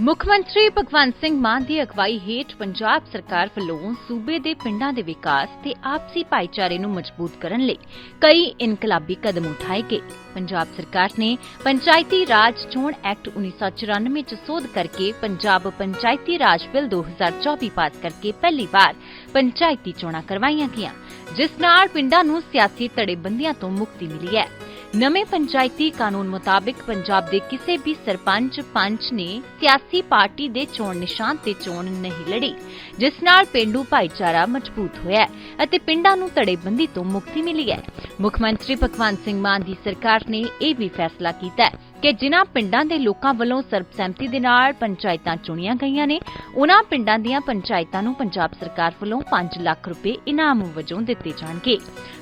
ਮੁੱਖ ਮੰਤਰੀ ਭਗਵੰਤ ਸਿੰਘ ਮਾਨ ਦੀ ਅਗਵਾਈ ਹੇਠ ਪੰਜਾਬ ਸਰਕਾਰ ਵੱਲੋਂ ਸੂਬੇ ਦੇ ਪਿੰਡਾਂ ਦੇ ਵਿਕਾਸ ਤੇ ਆਪਸੀ ਭਾਈਚਾਰੇ ਨੂੰ ਮਜ਼ਬੂਤ ਕਰਨ ਲਈ ਕਈ ਇਨਕਲਾਬੀ ਕਦਮ ਉਠਾਏ ਗਏ। ਪੰਜਾਬ ਸਰਕਾਰ ਨੇ ਪੰਚਾਇਤੀ ਰਾਜ ਚੋਣ ਐਕਟ 1994 ਚ ਸੋਧ ਕਰਕੇ ਪੰਜਾਬ ਪੰਚਾਇਤੀ ਰਾਜ ਬਿੱਲ 2024 ਪਾਸ ਕਰਕੇ ਪਹਿਲੀ ਵਾਰ ਪੰਚਾਇਤੀ ਚੋਣਾਂ ਕਰਵਾਈਆਂ ਗਈਆਂ, ਜਿਸ ਨਾਲ ਪਿੰਡਾਂ ਨੂੰ ਸਿਆਸੀ ਤੜੇਬੰਦੀਆਂ ਤੋਂ ਮੁਕਤੀ ਮਿਲੀ ਹੈ। ਨਵੇਂ ਪੰਚਾਇਤੀ ਕਾਨੂੰਨ ਮੁਤਾਬਿਕ ਪੰਜਾਬ ਦੇ ਕਿਸੇ ਵੀ ਸਰਪੰਚ, ਪੰਚ ਨੇ ਸਿਆਸੀ ਪਾਰਟੀ ਦੇ ਚੋਣ ਨਿਸ਼ਾਨ ਤੇ ਚੋਣ ਨਹੀਂ ਲੜੀ, ਜਿਸ ਨਾਲ ਪਿੰਡੂ ਭਾਈਚਾਰਾ ਮਜ਼ਬੂਤ ਹੋਇਆ ਅਤੇ ਪਿੰਡਾਂ ਨੂੰ ਧੜੇਬੰਦੀ ਤੋਂ ਮੁਕਤੀ ਮਿਲੀ ਹੈ। ਮੁੱਖ ਮੰਤਰੀ ਭਗਵੰਤ ਸਿੰਘ ਮਾਨ ਦੀ ਸਰਕਾਰ ਨੇ ਇਹ ਵੀ ਫੈਸਲਾ ਕੀਤਾ ਹੈ ਕਿ ਜਿਨ੍ਹਾਂ ਪਿੰਡਾਂ ਦੇ ਲੋਕਾਂ ਵੱਲੋਂ ਸਰਬਸੰਮਤੀ ਦੇ ਨਾਲ ਪੰਚਾਇਤਾਂ ਚੁਣੀਆਂ ਗਈਆਂ ਨੇ, ਉਹਨਾਂ ਪਿੰਡਾਂ ਦੀਆਂ ਪੰਚਾਇਤਾਂ ਨੂੰ ਪੰਜਾਬ ਸਰਕਾਰ ਵੱਲੋਂ 5 ਲੱਖ ਰੁਪਏ ਇਨਾਮ ਵਜੋਂ ਦਿੱਤੇ ਜਾਣਗੇ।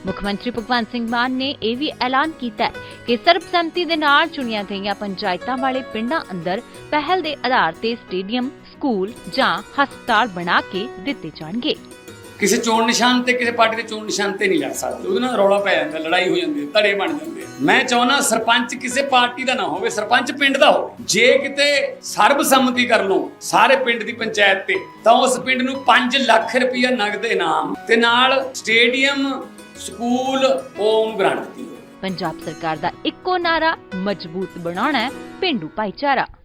ਮੁੱਖ ਮੰਤਰੀ ਭਗਵੰਤ ਸਿੰਘ ਮਾਨ ਨੇ ਇਹ ਵੀ ਐਲਾਨ ਕੀਤਾ ਕਿ ਸਰਬਸੰਮਤੀ ਦੇ ਨਾਲ ਚੁਣੀਆਂ ਗਈਆਂ ਪੰਚਾਇਤਾਂ ਵਾਲੇ ਪਿੰਡਾਂ ਅੰਦਰ ਪਹਿਲ ਦੇ ਆਧਾਰ ਤੇ ਸਟੇਡੀਅਮ, ਸਕੂਲ ਜਾਂ ਹਸਪਤਾਲ ਬਣਾ ਕੇ ਦਿੱਤੇ ਜਾਣਗੇ। ਕਿਸੇ ਚੋਣ ਨਿਸ਼ਾਨ ਤੇ ਕਿਸੇ ਪਾਰਟੀ ਦੇ ਚੋਣ ਨਿਸ਼ਾਨ ਤੇ ਨਹੀਂ ਲੜ ਸਕਦੇ। ਉਹਦੇ ਨਾਲ ਰੌਲਾ ਪੈ ਜਾਂਦਾ ਲੜਾਈ ਹੋ ਜਾਂਦੀ ਹੈ ਧੜੇ ਬਣ ਜਾਂਦੇ। ਮੈਂ ਚਾਹੁੰਦਾ ਸਰਪੰਚ ਕਿਸੇ ਪਾਰਟੀ ਦਾ ਨਾ ਹੋਵੇ ਸਰਪੰਚ ਪਿੰਡ ਦਾ ਹੋਵੇ। ਜੇ ਕਿਤੇ ਸਰਬਸੰਮਤੀ ਕਰ ਲਓ ਸਾਰੇ ਪਿੰਡ ਦੀ ਪੰਚਾਇਤ ਤੇ ਤਾਂ ਉਸ ਪਿੰਡ ਨੂੰ 5 ਲੱਖ ਰੁਪਇਆ ਨਗਦ ਇਨਾਮ ਤੇ ਨਾਲ ਸਟੇਡੀਅਮ ਸਕੂਲ ਓਮ ਗ੍ਰਾਂਟ ਦਿੱਤੀ ਪੰਜਾਬ ਸਰਕਾਰ ਦਾ ਇੱਕੋ ਨਾਰਾ ਮਜ਼ਬੂਤ ਬਣਾਉਣਾ ਹੈ ਪਿੰਡੂ ਭਾਈਚਾਰਾ।